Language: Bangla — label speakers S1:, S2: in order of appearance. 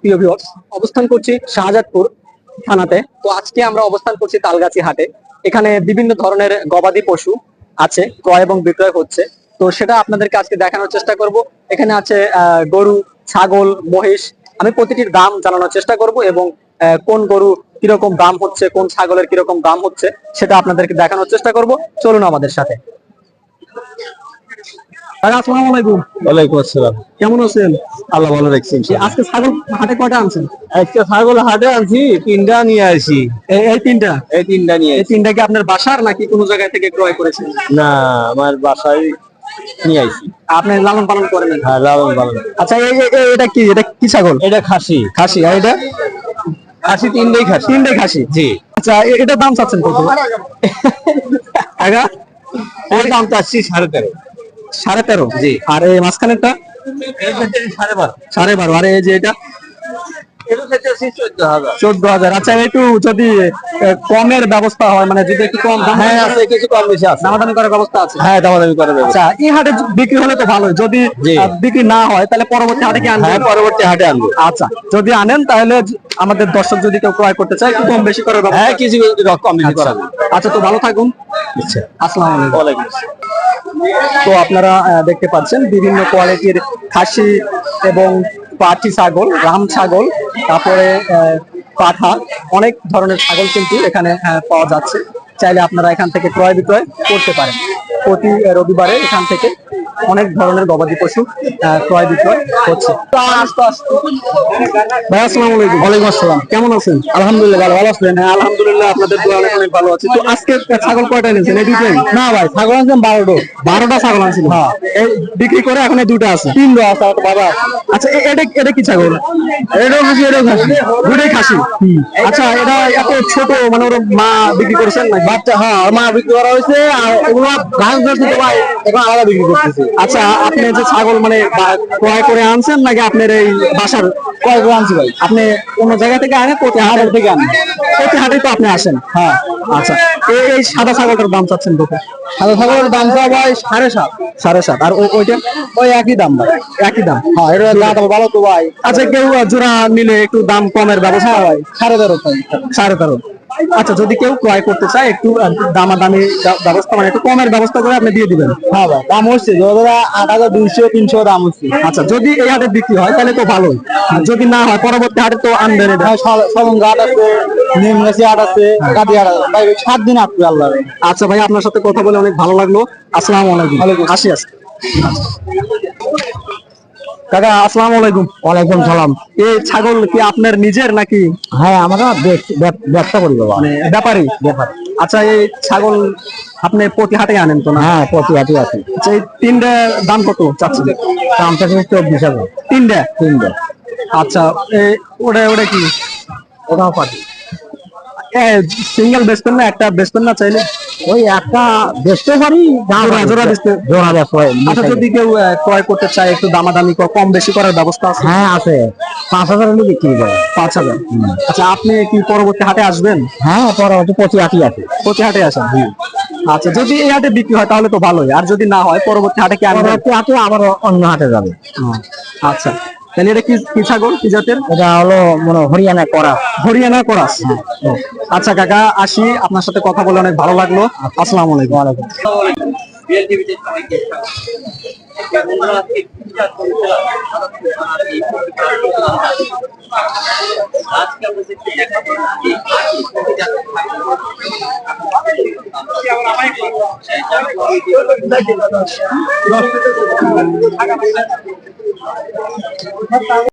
S1: প্রিয় অবস্থান করছি শাহজাদপুর থানাতে। তো আজকে আমরা অবস্থান করছি তালগাছি হাটে। এখানে বিভিন্ন ধরনের গবাদি পশু আছে, ক্রয় এবং বিক্রয় হচ্ছে। তো সেটা আপনাদেরকে আজকে দেখানোর চেষ্টা করব। এখানে আছে গরু, ছাগল, মহিষ। আমি প্রতিটির দাম জানানোর চেষ্টা করব এবং কোন গরু কীরকম দাম হচ্ছে, কোন ছাগলের কীরকম দাম হচ্ছে, সেটা আপনাদেরকে দেখানোর চেষ্টা করব। চলুন আমাদের সাথে। দাদা, আসসালামু আলাইকুম।
S2: ওয়ালাইকুম আসসালাম।
S1: কেমন আছেন?
S2: আল্লাহ ভালো
S1: আজকে ছাগল হাটে কয়টা আনছেন?
S2: একটা ছাগল হাটে আনছি তিনটা নিয়ে আসি
S1: এই তিনটা?
S2: এই তিনটা নিয়ে
S1: এই তিনটা কি আপনার বাসার নাকি কোনো জায়গা থেকে ক্রয় করেছেন?
S2: না আমার বাসায় নিয়ে আসি
S1: আপনি লালন পালন করেন
S2: হ্যাঁ লালন পালন।
S1: আচ্ছা এই এটা কি? এটা কি ছাগল?
S2: এটা খাসি।
S1: খাসি আর এটা?
S2: খাসি তিনটেই খাসি।
S1: তিনটে খাসি?
S2: জি।
S1: আচ্ছা এ- এটার দাম চাচ্ছেন কত? আগা
S2: এর দাম চাচ্ছি সাড়ে তেরো।
S1: সাড়ে তেরো
S2: জি।
S1: আর এই মাঝখানেরটা?
S2: সাড়ে বারো।
S1: সাড়ে বারো। আর এই যে এটা?
S2: চোদ্দ হাজার।
S1: আচ্ছা একটু যদি কমের ব্যবস্থা হয় মানে যদি একটু কম
S2: হ্যাঁ আছে কিছু কম বেশি আছে।
S1: দামাদামি করার ব্যবস্থা আছে?
S2: হ্যাঁ দামাদামি
S1: আচ্ছা এই হাটে বিক্রি হলে তো ভালোই। যদি বিক্রি না হয় তাহলে পরবর্তী হাটে কি
S2: হ্যাঁ পরবর্তী হাটে আনব।
S1: আচ্ছা যদি আনেন তাহলে আমাদের দর্শক যদি কেউ ক্রয় করতে চায় একটু কম বেশি করে
S2: হ্যাঁ কিছু কম বেশি করা
S1: আচ্ছা তো ভালো থাকুন।
S2: আচ্ছা।
S1: আসসালামু আলাইকুম।
S2: ওয়ালাইকুম
S1: তো আপনারা দেখতে পাচ্ছেন বিভিন্ন কোয়ালিটির খাসি এবং পাটি ছাগল রাম ছাগল, তারপরে পাঠা অনেক ধরনের ছাগল কিন্তু এখানে পাওয়া যাচ্ছে। চাইলে আপনারা এখান থেকে ক্রয় বিক্রয় করতে পারেন। প্রতি রবিবারে এখান থেকে অনেক ধরনের গবাদি পশু ক্রয় বিক্রয় হচ্ছে। ভাই আসসালামু আলাইকুম। ওয়ালাইকুম আসসালাম। কেমন আছেন? আলহামদুলিল্লাহ ভালো ভালো আছেন। হ্যাঁ আলহামদুলিল্লাহ আপনাদের দোয়া অনেক অনেক ভালো আছে। তো আজকে ছাগল কয়টা এনেছেন? এই না ভাই ছাগল আনছেন বারোটা। বারোটা ছাগল আনছেন? হ্যাঁ। এই বিক্রি করে এখন এই দুটো আছে? তিনটা আছে আর বাবা। আচ্ছা এটা এটা কি ছাগল? এটাও খাসি এটাও খাসি। দুটোই খাসি? আচ্ছা এটা এত ছোট মানে ওর মা বিক্রি করেছেন না বাচ্চা হ্যাঁ মা বিক্রি করা হয়েছে আর ওগুলো ঘাস দিতে ভাই। এখন আলাদা বিক্রি করতেছে। আচ্ছা আপনি যে ছাগল মানে ক্রয় করে আনছেন নাকি আপনার এই বাসার ক্রয় করে আনছি ভাই আপনি অন্য জায়গা থেকে আনেন প্রতি হাটের থেকে আনেন। প্রতি হাটে তো আপনি আসেন? হ্যাঁ। আচ্ছা এই সাদা ছাগলটার দাম চাচ্ছেন কত সাদা ছাগলের দাম চা ভাই সাড়ে সাত। সাড়ে সাত আর ওই- ওইটা? ওই একই দাম ভাই। একই দাম? হ্যাঁ এটা দাম ভালো তো ভাই। আচ্ছা কেউ জোড়া নিলে একটু দাম কমের ব্যবস্থা ভাই সাড়ে তেরো সাড়ে তেরো। আচ্ছা যদি কেউ ক্রয় করতে চায় একটু দামাদামি ব্যবস্থা মানে একটু কমের ব্যবস্থা করে আপনি দিয়ে দিবেন। হ্যাঁ ভাই দাম হচ্ছে ধরো আট হাজার দুইশো তিনশো দাম হচ্ছে। আচ্ছা যদি এই হাটে বিক্রি হয় তাহলে তো ভালোই। আর যদি না হয় পরবর্তী হাটে তো আনবেন
S2: সলং ঘাট আছে আছে কাটি আট আছে। ভাই সাত দিন আল্লাহ।
S1: আচ্ছা ভাই আপনার সাথে কথা বলে অনেক ভালো লাগল। আসসালামু আলাইকুম। আসি আসি। কাকা আসসালামু আলাইকুম।
S2: ওয়ালাইকুম সালাম।
S1: এই ছাগল কি আপনার নিজের নাকি?
S2: হ্যাঁ আমরা ব্যবসা করি বাবা।
S1: মানে ব্যাপারী? ব্যাপারী। আচ্ছা এই ছাগল আপনি প্রতি হাটে আনেন তো না?
S2: হ্যাঁ প্রতি হাটি আছে
S1: আচ্ছা এই তিনটা দাম কত চাচ্ছেন?
S2: দামটা কিন্তু চব্বিশ হাজার।
S1: তিনটা?
S2: তিনটে।
S1: আচ্ছা এই ওটা ওটা কি?
S2: ওটাও পাটি
S1: সিঙ্গেল বেচবেন না একটা বেচবেন না চাইলে?
S2: ওই একটা বেচতে পারি
S1: জোড়া- বেচতে-
S2: হয়।
S1: আচ্ছা যদি কেউ ক্রয় করতে চায় একটু দামাদামি কম বেশি করার ব্যবস্থা আছে?
S2: হ্যাঁ আছে। পাঁচ হাজার হলে বিক্রি করে।
S1: পাঁচ হাজার। আচ্ছা আপনি কি পরবর্তী হাটে আসবেন?
S2: হ্যাঁ পরবর্তী প্রতি হাটি আছে
S1: প্রতি হাটে আসেন? আচ্ছা যদি এই হাটে বিক্রি হয় তাহলে তো ভালোই। আর যদি না হয় পরবর্তী হাটে কি
S2: পরবর্তী হাটে আবার অন্য হাটে যাবে।
S1: আচ্ছা। তাহলে এটা কি কি ছাগল? কি জাতের?
S2: এটা হলো মনে হরিয়ানা করা
S1: হরিয়ানা করা হ্যাঁ। আচ্ছা কাকা আসি। আপনার সাথে কথা বলে অনেক ভালো লাগল। আসসালামু আলাইকুম। ওয়ালাইকুম আজকে No.